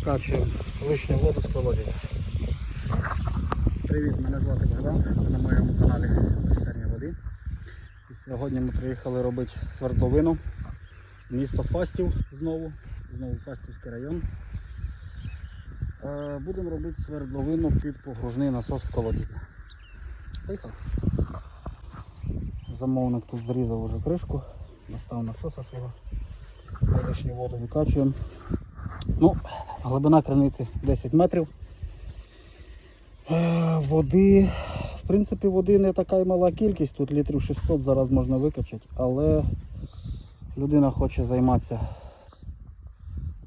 викачуємо лишню воду з колодязя. Привіт, мене звати Богдан, ви на моєму каналі Майстерня води. І сьогодні ми приїхали робити свердловину. Місто Фастів знову, знову Фастівський район. Е, Будемо робити свердловину під погружний насос в колодязі. Поїхали. Замовник тут зрізав уже кришку, настав насоса свого. Лишню воду викачуємо. Ну, глибина криниці 10 метрів. Е, Води, в принципі, води не така й мала кількість, тут літрів 600 зараз можна викачати, але людина хоче займатися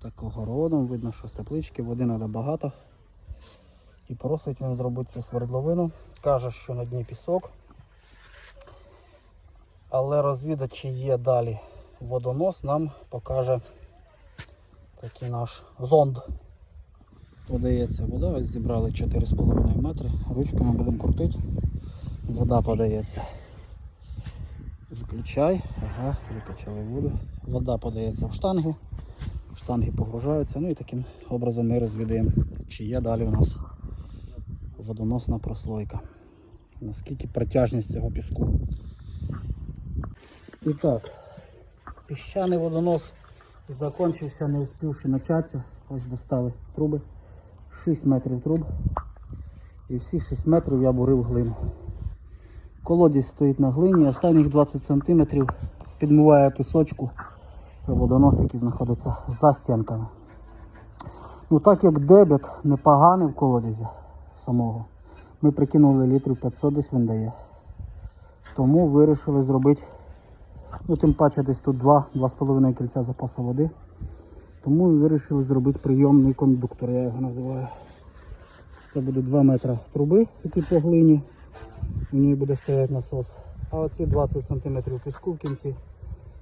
такого родом, видно, що з теплички, води треба багато. І просить він зробити цю свердловину. Каже, що на дні пісок. Але розвідати, чи є далі водонос, нам покаже такий наш зонд. Подається вода, ось зібрали 4,5 метри. Ручками будемо крутити. Вода подається. Включай. Ага, викачали воду. Вода подається в штанги. Штанги погружаються. Ну і таким образом ми розвідаємо, чи є далі у нас водоносна прослойка. Наскільки протяжність цього піску. І так, піщаний водонос закончився, не успівши початися. Ось достали труби. 6 метрів труб. І всі 6 метрів я бурив глину. Колодязь стоїть на глині, останніх 20 см підмиває пісочку. Це водонос, який знаходиться за стінками. Ну так як дебет непоганий в колодязі самого, ми прикинули літрів 500 десь він дає. Тому вирішили зробити, ну тим паче десь тут 2-2,5 кільця запасу води. Тому вирішили зробити прийомний кондуктор, я його називаю. Це буде 2 метри труби, які по глині. В ній буде стояти насос. А оці 20 см піску в кінці,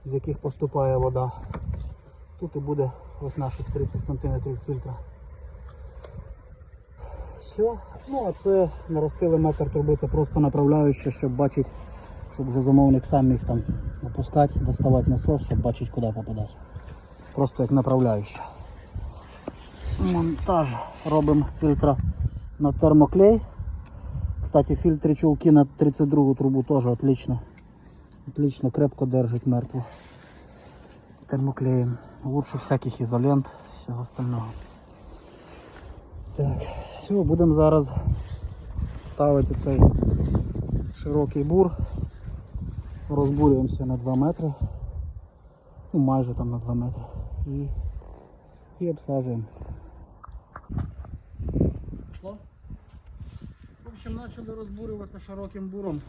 з яких поступає вода. Тут і буде ось наших 30 см фільтра. Все. Ну а це наростили метр труби, це просто направляюче, щоб бачити, щоб вже замовник сам міг там опускати, доставати насос, щоб бачити, куди попадати. Просто як направляюча. Монтаж робимо фільтра на термоклей. Кстати, фільтри чулки на 32 трубу теж отлично. Отлично, крепко держить мертву. Термоклеєм. Лучше всяких ізолент, всього остального. Так, все, будемо зараз ставити цей широкий бур. Розбурюємося на 2 метри. Ну, майже там на 2 метри. І, і обсаджуємо. Пішло? В общем, почали розбурюватися широким буром.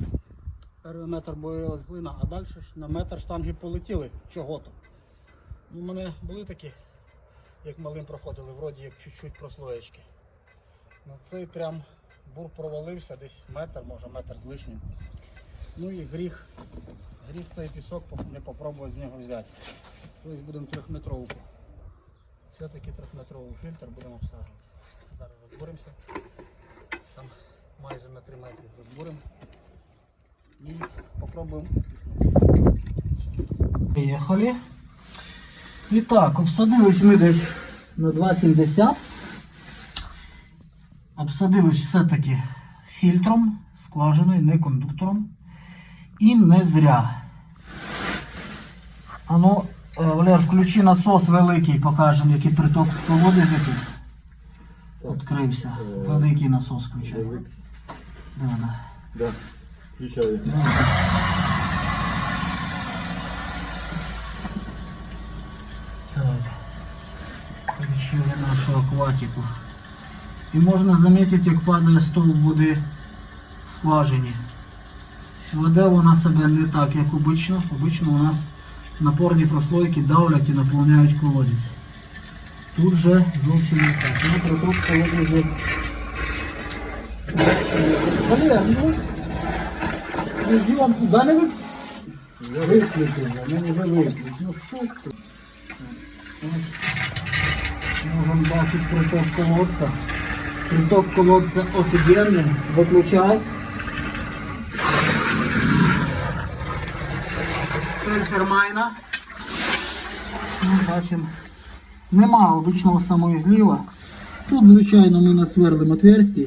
Перший метр боялась глина, а далі на метр штанги полетіли чого-то. Ну, У мене були такі, як малим проходили, вроді як чуть-чуть прослоєчки. Ну цей прям бур провалився десь метр, може метр з лишнім. Ну і гріх, гріх цей пісок не попробувати з нього взяти. Тобто будемо трьохметровку. Все-таки трьохметровий фільтр будемо обсаджувати. Зараз розберемося. Там майже на 3 метри розбуримо. І попробуємо. Поїхали. І так, обсадились ми десь на 2,70. Обсадились все-таки фільтром, скважиною, не кондуктором. І не зря. Ану, е, Валер, включи насос великий, покажемо, який приток в колодязі тут. Відкрився. Великий насос включай. Да, да. Да, включаю. Так. Включили нашу акватику. І можна замітити, як падає стовп води в скважині. Вода вона себе не так, як обично. Обично у нас напорні прослойки давлять і наповняють колодязь. Тут же зовсім не так. Ну, приток колодязі. Ну, тоді не ну вже виключили. Ну що ти? Можемо бачити приток колодця. Приток колодця офігенний. Виключай. Фельдфермайна. Ну, бачимо Нема обичного самої зліва. Тут, звичайно, ми насверлимо отверстие.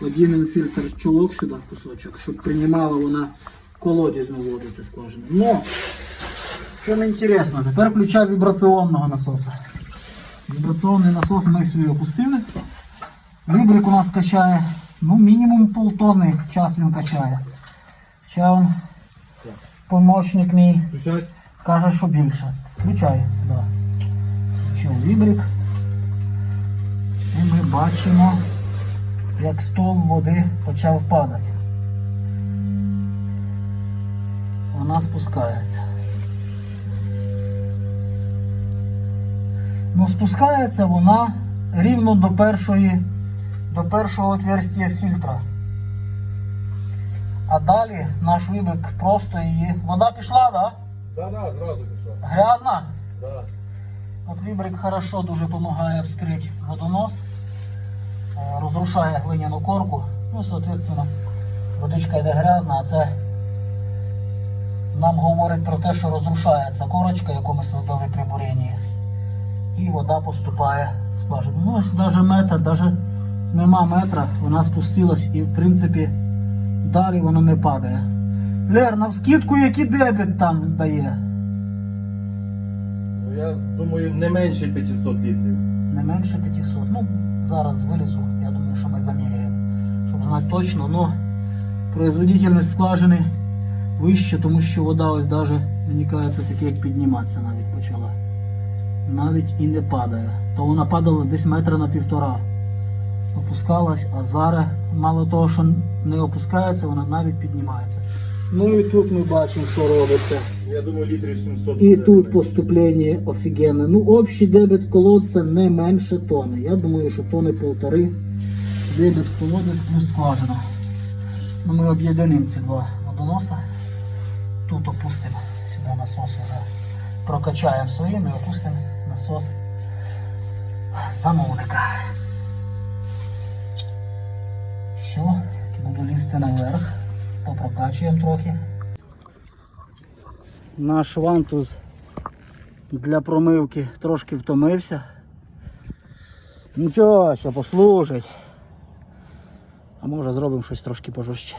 Одінемо фільтр чулок сюди кусочок, щоб приймала вона колодязну воду, це скважина. Но, що не інтересно, тепер включай вібраційного насоса. Вібраційний насос ми свій опустили. Вібрик у нас качає, ну, мінімум полтонни в час він качає. Хоча він помощник мій Включай. каже, що більше. Включай, да. Включив вібрик. І ми бачимо, як стол води почав падати. Вона спускається. Ну, спускається вона рівно до першої, до першого отверстия фільтра. А далі наш вибик просто її. Вода пішла, так? Да? Да, да, зразу пішла. Грязна? Да. От вібрик хорошо дуже допомагає обскрити водонос, е, розрушає глиняну корку. Ну, соответственно, водичка йде грязна, а це нам говорить про те, що розрушається корочка, яку ми создали при бурінні. І вода поступає в скважину. Ну, ось навіть метр, навіть нема метра, вона спустилась і в принципі далі воно не падає. Лер, навскидку який дебіт там дає? Ну я думаю, не менше 500 літрів. Не менше 500. Ну, зараз вилізу, я думаю, що ми заміряємо, щоб знати точно. Но производительність скважини вища, тому що вода ось даже, мені кажеться, таке як підніматися навіть почала. Навіть і не падає. То вона падала десь метра на півтора. Опускалась, а зараз мало того, що не опускається, вона навіть піднімається. Ну і тут ми бачимо, що робиться. Я думаю, літрів 700. І тут поступлення офігенне. Ну, общий дебет колодця не менше тони. Я думаю, що тони полтори. Дебет колодець плюс скважина. Ну, ми об'єднанимо ці два водоноса. Тут опустимо сюди насос уже. Прокачаємо своїм і опустимо насос замовника. Все, буду лізти наверх. Попрокачуємо трохи. Наш вантуз для промивки трошки втомився. Нічого, що послужить. А може зробимо щось трошки пожорстче.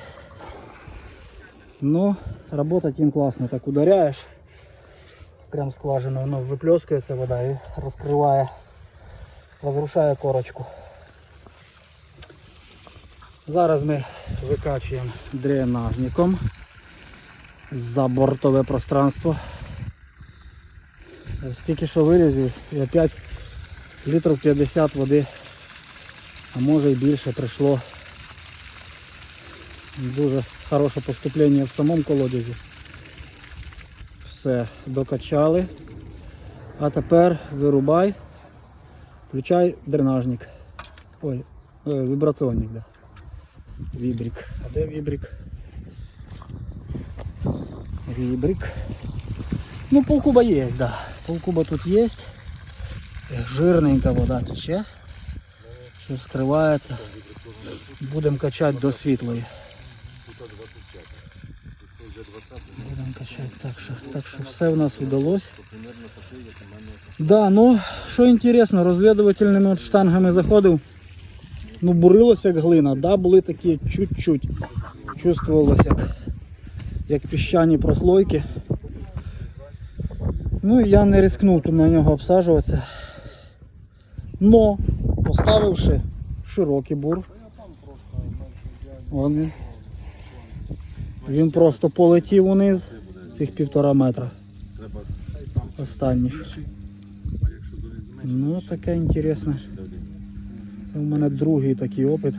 Ну, робота тим класно. Так ударяєш. Прям скважину, воно виплескується вода і розкриває, розрушає корочку. Зараз ми викачуємо дренажником за бортове пространство. Стільки що вилізів і опять літрів 50 води, а може і більше прийшло. Дуже хороше поступлення в самому колодязі. Все, докачали. А тепер вирубай, включай дренажник. Ой, е, вібраційник, да. Вібрик. А де вібрик? Вибрик. Ну, полкуба есть, да. Полкуба тут есть. Жирненька вода тече. Все вскривається. Будемо качати до світлої. Будемо качати так що, так що все в нас вдалося. Да, ну, що інтересно, розвідувальними штангами заходив. Ну, бурилося як глина, да, були такі чуть-чуть. Чувствувалося як піщані прослойки. Ну і я не рискнув тут на нього обсаджуватися. Но поставивши широкий бур, він. Він просто полетів униз цих півтора метра останніх. Ну таке інтересне. У мене другий такий опит,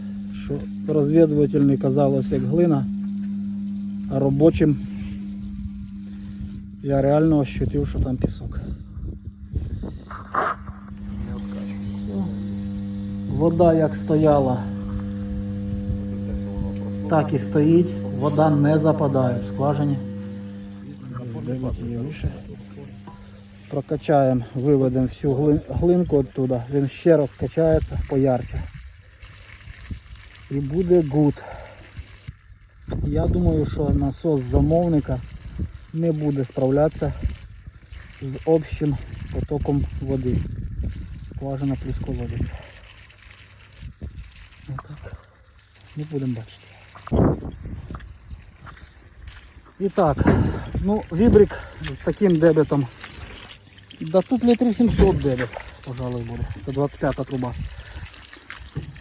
що розвідувальний казалось як глина. А робочим я реально ощутив, що там пісок. Вода як стояла, так і стоїть. Вода не западає в скважині. Вище. Прокачаємо, виведемо всю глинку оттуда. Він ще раз качається поярче. І буде гуд. Я думаю, що насос замовника не буде справлятися з общим потоком води. Скважина плюс колодець. Отак. Не будемо бачити. І так, ну, вібрик з таким дебетом. Да тут літрів 700 дебет, пожалуй, буде. Це 25 труба.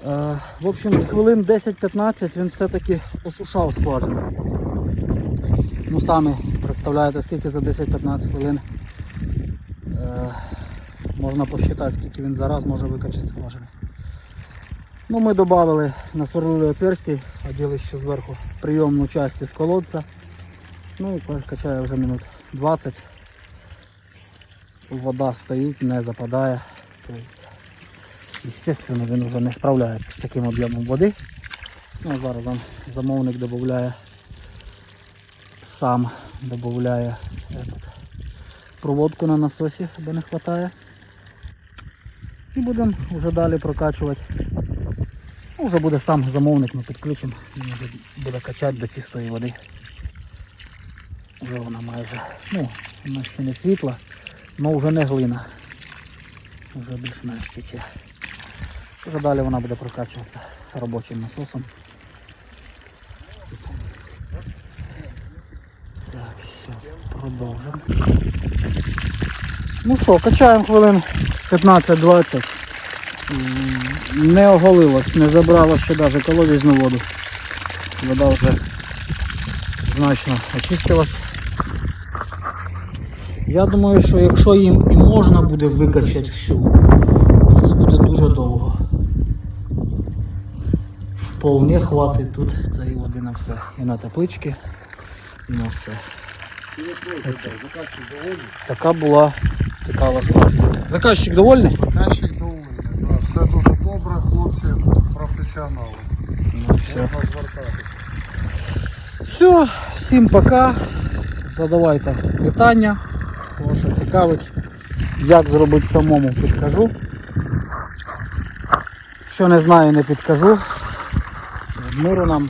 Е, в общем, хвилин 10-15 він все-таки осушав скважину. Ну самі представляєте, скільки за 10-15 хвилин е, можна посчитати, скільки він зараз може викачати скважини. Ну, ми додали, насверлили отверстій, оділи ще зверху прийомну часть із колодця. Ну і качає вже минут 20. Вода стоїть, не западає. Тобто, естественно, він вже не справляється з таким об'ємом води. Ну, зараз там замовник додає сам додає проводку на насосі, бо не вистачає. І будемо вже далі прокачувати. Ну, вже буде сам замовник, ми підключимо, він вже буде качати до чистої води. Вже вона майже, ну, вона ще не світла, але вже не глина. Вже більш-менш тече. Вже далі вона буде прокачуватися робочим насосом. Так, все, продовжимо. Ну що, качаємо хвилин 15-20. Не оголилось, не забрало ще навіть колодязну воду. Вода вже значно очистилась. Я думаю, що якщо їм і можна буде викачати всю, то це буде дуже довго. Вполне хватить тут цієї води на все. І на теплички, і на все. Така була цікава справа. Заказчик довольний? Заказчик довольний, да. все дуже добре, хлопці професіонали. Ну, все. Все, всім пока. Задавайте питання, цікавить. Як зробити самому, підкажу. Що не знаю, не підкажу. Миру нам